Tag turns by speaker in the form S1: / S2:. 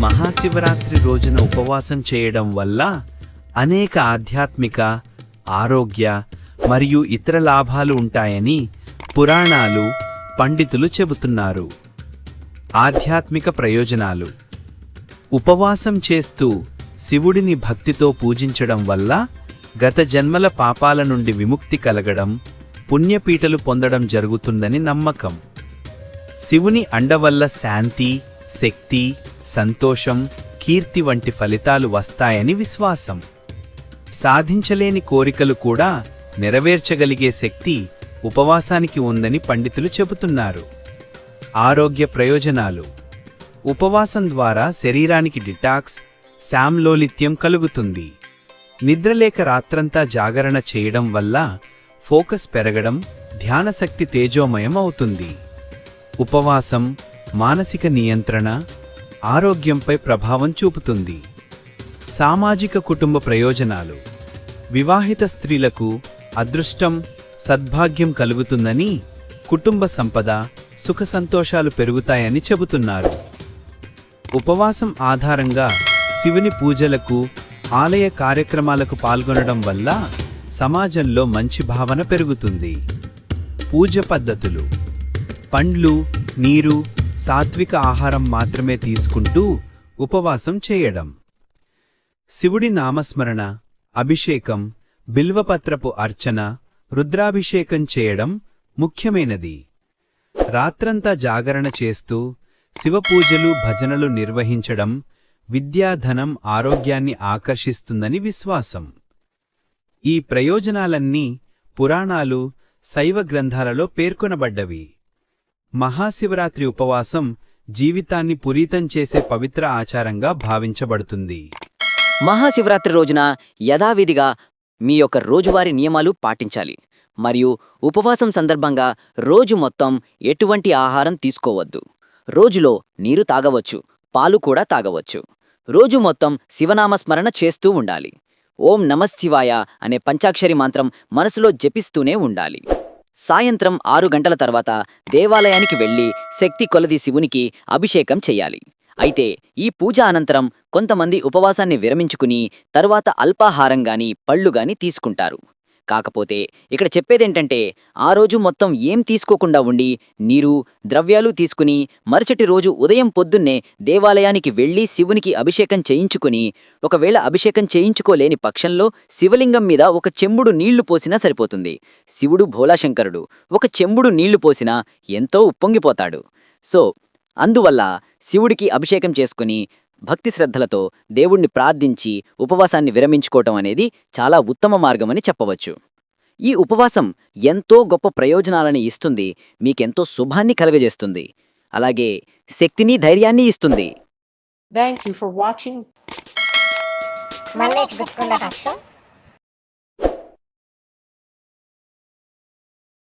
S1: మహాశివరాత్రి రోజున ఉపవాసం చేయడం వల్ల అనేక ఆధ్యాత్మిక ఆరోగ్య మరియు ఇతర లాభాలు ఉంటాయని పురాణాలు పండితులు చెబుతున్నారు. ఆధ్యాత్మిక ప్రయోజనాలు. ఉపవాసం చేస్తూ శివుడిని భక్తితో పూజించడం వల్ల గత జన్మల పాపాల నుండి విముక్తి కలగడం పుణ్యపీటలు పొందడం జరుగుతుందని నమ్మకం. శివుని అండ వల్ల శాంతి శక్తి సంతోషం కీర్తి వంటి ఫలితాలు వస్తాయని విశ్వాసం. సాధించలేని కోరికలు కూడా నెరవేర్చగలిగే శక్తి ఉపవాసానికి ఉందని పండితులు చెబుతున్నారు. ఆరోగ్య ప్రయోజనాలు. ఉపవాసం ద్వారా శరీరానికి డిటాక్స్ శామ్లోలిత్యం కలుగుతుంది. నిద్రలేక రాత్రంతా జాగరణ చేయడం వల్ల ఫోకస్ పెరగడం ధ్యానశక్తి తేజోమయం అవుతుంది ఉపవాసం మానసిక నియంత్రణ ఆరోగ్యంపై ప్రభావం చూపుతుంది. సామాజిక కుటుంబ ప్రయోజనాలు. వివాహిత స్త్రీలకు అదృష్టం సద్భాగ్యం కలుగుతుందని కుటుంబ సంపద సుఖ సంతోషాలు పెరుగుతాయని చెబుతున్నారు. ఉపవాసం ఆధారంగా శివుని పూజలకు ఆలయ కార్యక్రమాలకు పాల్గొనడం వల్ల సమాజంలో మంచి భావన పెరుగుతుంది. పూజ పద్ధతులు. పండ్లు నీరు సాత్విక ఆహారం మాత్రమే తీసుకుంటూ ఉపవాసం చేయడం. శివుడి నామస్మరణ అభిషేకం బిల్వపత్రపు అర్చన రుద్రాభిషేకం చేయడం ముఖ్యమైనది. రాత్రంతా జాగరణ చేస్తూ శివపూజలు భజనలు నిర్వహించడం విద్యాధనం ఆరోగ్యాన్ని ఆకర్షిస్తుందని విశ్వాసం. ఈ ప్రయోజనాలన్నీ పురాణాలు శైవ గ్రంథాలలో పేర్కొనబడ్డవి. మహాశివరాత్రి ఉపవాసం జీవితాన్ని పురీతం చేసే పవిత్ర ఆచారంగా భావించబడుతుంది.
S2: మహాశివరాత్రి రోజున యథావిధిగా మీ యొక్క రోజువారీ నియమాలు పాటించాలి. మరియు ఉపవాసం సందర్భంగా రోజు మొత్తం ఎటువంటి ఆహారం తీసుకోవద్దు. రోజులో నీరు తాగవచ్చు పాలు కూడా తాగవచ్చు. రోజు మొత్తం శివనామస్మరణ చేస్తూ ఉండాలి. ఓం నమశివాయ అనే పంచాక్షరి మంత్రం మనసులో జపిస్తూనే ఉండాలి. సాయంత్రం ఆరు గంటల తర్వాత దేవాలయానికి వెళ్ళి శక్తి కొలది శివునికి అభిషేకం చెయ్యాలి అయితే ఈ పూజ అనంతరం కొంతమంది ఉపవాసాన్ని విరమించుకుని తరువాత అల్పాహారం గాని పళ్ళు గాని తీసుకుంటారు. కాకపోతే ఇక్కడ చెప్పేదేంటంటే ఆ రోజు మొత్తం ఏం తీసుకోకుండా ఉండి నీరు ద్రవ్యాలు తీసుకుని మరుసటి రోజు ఉదయం పొద్దున్నే దేవాలయానికి వెళ్ళి శివునికి అభిషేకం చేయించుకుని ఒకవేళ అభిషేకం చేయించుకోలేని పక్షంలో శివలింగం మీద ఒక చెంబుడు నీళ్ళు పోసినా సరిపోతుంది. శివుడు భోలాశంకరుడు ఒక చెంబుడు నీళ్ళు పోసినా ఎంతో ఉప్పొంగిపోతాడు. సో అందువల్ల శివుడికి అభిషేకం చేసుకుని భక్తి శ్రద్ధలతో దేవుణ్ణి ప్రార్థించి ఉపవాసాన్ని విరమించుకోవటం అనేది చాలా ఉత్తమ మార్గమని చెప్పవచ్చు. ఈ ఉపవాసం ఎంతో గొప్ప ప్రయోజనాలని ఇస్తుంది మీకెంతో శుభాన్ని కలుగజేస్తుంది. అలాగే శక్తిని ధైర్యాన్ని ఇస్తుంది.
S3: Thank you for watching.
S4: మళ్ళీ గుర్తుకుందా